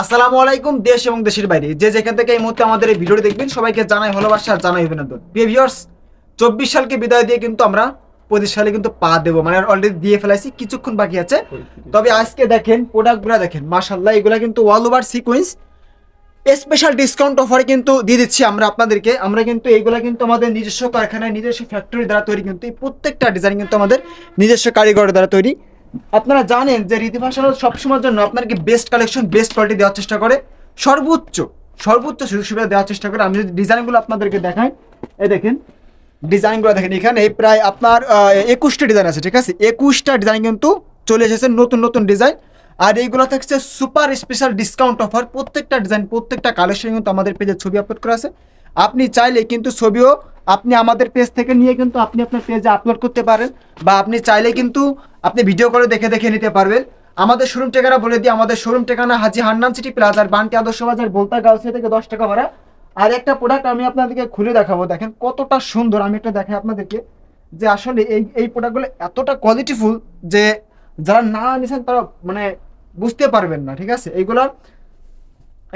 আসসালামু আলাইকুম, দেশ এবং দেশের বাইরে। যে যেখান থেকে এই মুহূর্তে আমাদের এই ভিডিওটি দেখবেন, সবাইকে জানাই ভালোবাসা আর জানাই অভিনন্দন। ভিউয়ার্স চব্বিশ সালকে বিদায় দিয়ে কিন্তু আমরা পঁচিশ সালে কিন্তু পা দেবো। মানে অলরেডি দিয়ে ফেলাইছি, কিছুক্ষণ বাকি আছে। তবে আজকে দেখেন প্রোডাক্টগুলো দেখেন মাশাল্লাহ এগুলা কিন্তু all over sequence special discount অফারে কিন্তু দিয়ে দিচ্ছি আমরা আপনাদেরকে। আমরা কিন্তু এইগুলা কিন্তু আমাদের নিজস্ব কারখানায়, নিজস্ব ফ্যাক্টরি দ্বারা তৈরি কিন্তু এই প্রত্যেকটা ডিজাইন কিন্তু আমাদের নিজস্ব কারিগরের দ্বারা তৈরি। আপনারা জানেন যে রীতি ভাষা সবসময়ের জন্য আপনাকে বেস্ট কালেকশন বেস্ট কোয়ালিটি দেওয়ার চেষ্টা করে? সর্বোচ্চ সর্বোচ্চ সুযোগ সুবিধা দেওয়ার চেষ্টা করে। আমি যদি ডিজাইনগুলো আপনাদেরকে দেখাই এই দেখেন ডিজাইনগুলো দেখেন, এখানে প্রায় আপনার একুশটা ডিজাইন আছে, ঠিক আছে? একুশটা ডিজাইন কিন্তু চলে এসেছে, নতুন নতুন ডিজাইন আর এইগুলো থাকছে সুপার স্পেশাল ডিসকাউন্ট অফার প্রত্যেকটা ডিজাইন প্রত্যেকটা কালেকশন কিন্তু আমাদের পেজে ছবি আপলোড করা আছে। আপনি চাইলে কিন্তু ছবিও আপনি আমাদের পেজ থেকে নিয়ে কিন্তু আপনি আপনার পেজে আপলোড করতে পারেন বা আপনি চাইলে কিন্তু আপনি ভিডিও করে দেখে দেখে নিতে পারবেন। আমাদের শোরুম ঠিকানা বলে দিই, আমাদের শোরুম ঠিকানা হাজি হান্নান সিটি প্লাজার বান্টি আদর্শ বাজার, বলতা গাউসিয়া থেকে দশ টাকা ভাড়া। আর একটা প্রোডাক্ট আমি আপনাদেরকে খুলে দেখাবো, দেখেন কতটা সুন্দর। আমি একটা দেখাই আপনাদেরকে যে আসলে এই এই প্রোডাক্টগুলো এতটা কোয়ালিটিফুল যে যারা না নিয়েছেন তারা মানে বুঝতে পারবেন না, ঠিক আছে? এইগুলো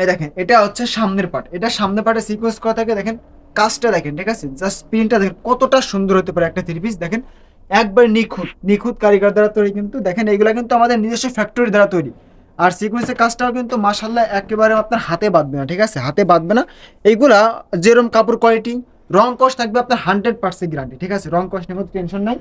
এই দেখেন, এটা হচ্ছে সামনের পার্ট এটা সামনের পার্টে সিকোয়েন্স করা থাকে, দেখেন। কাজটা দেখেন, ঠিক আছে? জাস্ট প্রিন্টটা দেখেন, কতটা সুন্দর হতে পারে একটা থ্রি পিস দেখেন? একবার নিখুঁত নিখুঁত কারিগর দ্বারা তৈরি কিন্তু, দেখেন, এগুলো কিন্তু আমাদের নিজস্ব ফ্যাক্টরি দ্বারা তৈরি। আর সিকোয়েন্সের কাজটাও কিন্তু মাসাল্লাহ একেবারে আপনার হাতে বাঁধবে না, ঠিক আছে? হাতে বাঁধবে না। এইগুলা যেরকম কাপড় কোয়ালিটি রং কস্ট থাকবে আপনার হান্ড্রেড পার্সেন্ট গ্যারান্টি ঠিক আছে? রং কস্ট নিয়ে টেনশন নাই।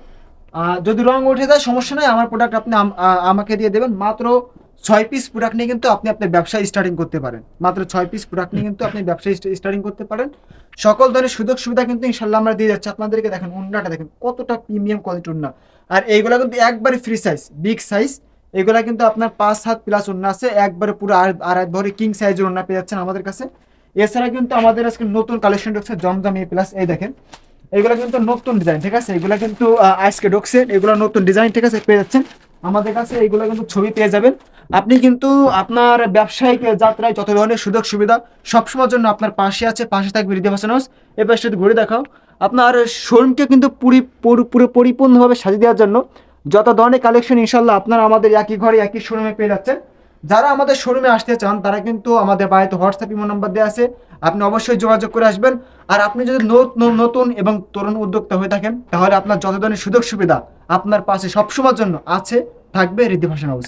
যদি রং উঠে যায়, সমস্যা নাই, আমার প্রোডাক্ট আপনি আম- আমাকে দিয়ে দেবেন। মাত্র ছয় পিস প্রোডাক্ট নিয়ে কিন্তু আপনি আপনার ব্যবসা স্টার্টিং করতে পারেন। মাত্র ছয় পিস প্রোডাক্ট নিয়ে কিন্তু আপনি ব্যবসা স্টার্টিং করতে পারেন। সকল ধরনের সুযোগ সুবিধা কিন্তু ইনশাল্লাহ আমরা দিয়ে যাচ্ছি। আপনাদেরকে দেখেন, উন্নাটা দেখেন, কতটা প্রিমিয়াম কোয়ালিটি উন্না। আর এইগুলা কিন্তু একবারে ফ্রি সাইজ বিগ সাইজ এগুলা কিন্তু আপনার পাঁচ হাত প্লাস উন্না আছে। একবারে পুরো আর আড়াই ভরে কিং সাইজের উন্না পেয়ে যাচ্ছেন আমাদের কাছে। এছাড়া কিন্তু আমাদের আজকে নতুন কালেকশন ঢুকছে জমজম এ প্লাস এই দেখেন, এগুলো কিন্তু নতুন ডিজাইন ঠিক আছে? এগুলো কিন্তু আজকে ঢুকছে এগুলো নতুন ডিজাইন ঠিক আছে? পেয়ে যাচ্ছেন। আমাদের কাছে এইগুলো কিন্তু ছবি পেয়ে যাবেন। আপনি কিন্তু আপনার ব্যবসায়িক যাত্রায় যত ধরনের সুযোগ সুবিধা সবসময়ের জন্য আপনার পাশে আছে, পাশে থাকবে হৃদয় ভাষণ হাউস এবার সাথে ঘুরে দেখাও। আপনার শোরুমকে কিন্তু পুরি, পুরো পুরো পরিপূর্ণভাবে সাজিয়ে দেওয়ার জন্য যত ধরনের কালেকশন ইনশাল্লাহ আপনারা আমাদের একই ঘরে, একই শোরুমে পেয়ে যাচ্ছেন। যারা আমাদের শোরুমে আসতে চান, তারা কিন্তু আমাদের বাড়িতে হোয়াটসঅ্যাপ ইমো নাম্বার দেওয়া আছে। আপনি অবশ্যই যোগাযোগ করে আসবেন। আর আপনি যদি নতুন এবং তরুণ উদ্যোক্তা হয়ে থাকেন, তাহলে আপনার যত ধরনের সুযোগ সুবিধা আপনার পাশে সবসময়ের জন্য আছে, থাকবে ঋদ্ধি ভাষণ হাউস